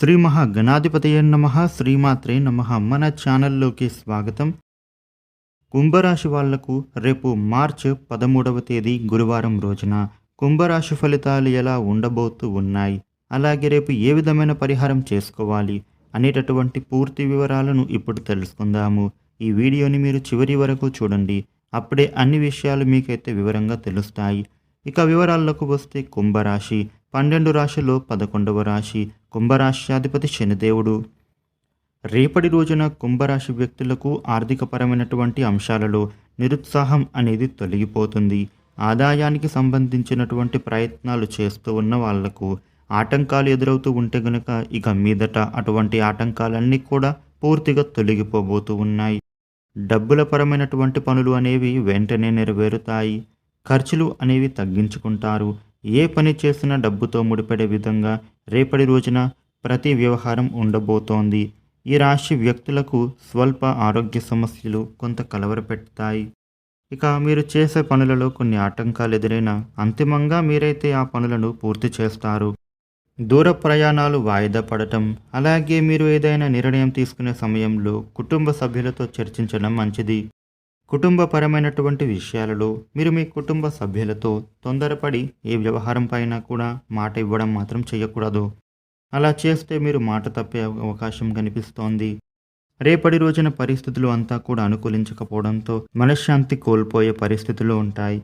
శ్రీ మహా గణాధిపతయ నమ శ్రీమాత్రే నమ. మన ఛానల్లోకి స్వాగతం. కుంభరాశి వాళ్ళకు రేపు మార్చ్ పదమూడవ తేదీ గురువారం రోజున కుంభరాశి ఫలితాలు ఎలా ఉండబోతూ ఉన్నాయి? అలాగే రేపు ఏ విధమైన పరిహారం చేసుకోవాలి? అనేటటువంటి పూర్తి వివరాలను ఇప్పుడు తెలుసుకుందాము. ఈ వీడియోని మీరు చివరి వరకు చూడండి. అప్పుడే అన్ని విషయాలు మీకైతే వివరంగా తెలుస్తాయి. ఇక వివరాల్లోకి వస్తే కుంభరాశి. పన్నెండు రాశిలో పదకొండవ రాశి కుంభరాశ్యాధిపతి శనిదేవుడు. రేపటి రోజున కుంభరాశి వ్యక్తులకు ఆర్థికపరమైనటువంటి అంశాలలో నిరుత్సాహం అనేది తొలగిపోతుంది. ఆదాయానికి సంబంధించినటువంటి ప్రయత్నాలు చేస్తూ ఉన్న వాళ్ళకు ఆటంకాలు ఎదురవుతూ ఉంటే గనుక ఇక మీదట అటువంటి ఆటంకాలన్నీ కూడా పూర్తిగా తొలగిపోబోతూ ఉన్నాయి. డబ్బుల పరమైనటువంటి పనులు అనేవి వెంటనే నెరవేరుతాయి. ఖర్చులు అనేవి తగ్గించుకుంటారు. ఏ పని చేసినా డబ్బుతో ముడిపడే విధంగా రేపటి రోజున ప్రతి వ్యవహారం ఉండబోతోంది. ఈ రాశి వ్యక్తులకు స్వల్ప ఆరోగ్య సమస్యలు కొంత కలవరపెడతాయి. ఇక మీరు చేసే పనులలో కొన్ని ఆటంకాలు ఎదురైనా అంతిమంగా మీరైతే ఆ పనులను పూర్తి చేస్తారు. దూర ప్రయాణాలు వాయిదా పడటం అలాగే మీరు ఏదైనా నిర్ణయం తీసుకునే సమయంలో కుటుంబ సభ్యులతో చర్చించడం మంచిది. కుటుంబపరమైనటువంటి విషయాలలో మీరు మీ కుటుంబ సభ్యులతో తొందరపడి ఏ వ్యవహారం పైన కూడా మాట ఇవ్వడం మాత్రం చేయకూడదు. అలా చేస్తే మీరు మాట తప్పే అవకాశం కనిపిస్తోంది. రేపటి రోజున పరిస్థితులు అంతా కూడా అనుకూలించకపోవడంతో మనశ్శాంతి కోల్పోయే పరిస్థితులు ఉంటాయి.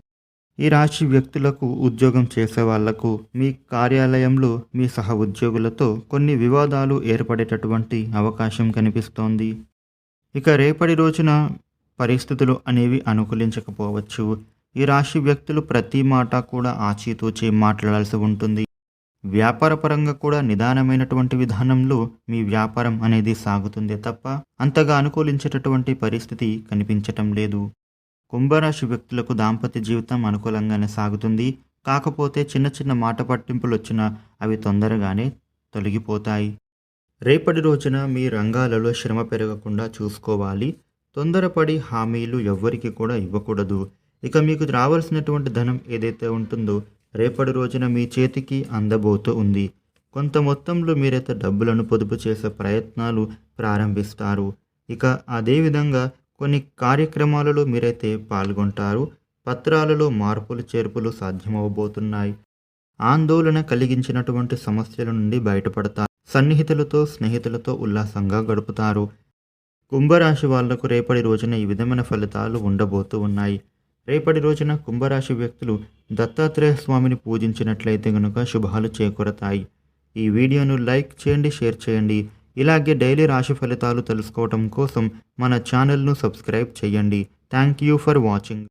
ఈ రాశి వ్యక్తులకు ఉద్యోగం చేసే వాళ్ళకు మీ కార్యాలయంలో మీ సహ ఉద్యోగులతో కొన్ని వివాదాలు ఏర్పడేటటువంటి అవకాశం కనిపిస్తోంది. ఇక రేపటి రోజున పరిస్థితులు అనేవి అనుకూలించకపోవచ్చు. ఈ రాశి వ్యక్తులు ప్రతి మాట కూడా ఆచితూచి మాట్లాడాల్సి ఉంటుంది. వ్యాపారపరంగా కూడా నిదానమైనటువంటి విధానంలో మీ వ్యాపారం అనేది సాగుతుంది తప్ప అంతగా అనుకూలించేటటువంటి పరిస్థితి కనిపించటం లేదు. కుంభరాశి వ్యక్తులకు దాంపత్య జీవితం అనుకూలంగానే సాగుతుంది. కాకపోతే చిన్న చిన్న మాట పట్టింపులు వచ్చినా అవి తొందరగానే తొలగిపోతాయి. రేపటి రోజున మీ రంగాలలో శ్రమ పెరగకుండా చూసుకోవాలి. తొందరపడి హామీలు ఎవ్వరికి కూడా ఇవ్వకూడదు. ఇక మీకు రావాల్సినటువంటి ధనం ఏదైతే ఉంటుందో రేపటి రోజున మీ చేతికి అందబోతూ ఉంది. కొంత మొత్తంలో మీరైతే డబ్బులను పొదుపు చేసే ప్రయత్నాలు ప్రారంభిస్తారు. ఇక అదేవిధంగా కొన్ని కార్యక్రమాలలో మీరైతే పాల్గొంటారు. పత్రాలలో మార్పులు చేర్పులు సాధ్యమవబోతున్నాయి. ఆందోళన కలిగించినటువంటి సమస్యల నుండి బయటపడతారు. సన్నిహితులతో స్నేహితులతో ఉల్లాసంగా గడుపుతారు. కుంభరాశి వాళ్ళకు రేపటి రోజున ఈ విధమైన ఫలితాలు ఉండబోతూ ఉన్నాయి. రేపటి రోజున కుంభరాశి వ్యక్తులు దత్తాత్రేయ స్వామిని పూజించినట్లయితే గనుక శుభాలు చేకూరతాయి. ఈ వీడియోను లైక్ చేయండి షేర్ చేయండి. ఇలాగే డైలీ రాశి ఫలితాలు తెలుసుకోవటం కోసం మన ఛానల్ను సబ్స్క్రైబ్ చేయండి. Thank you for watching.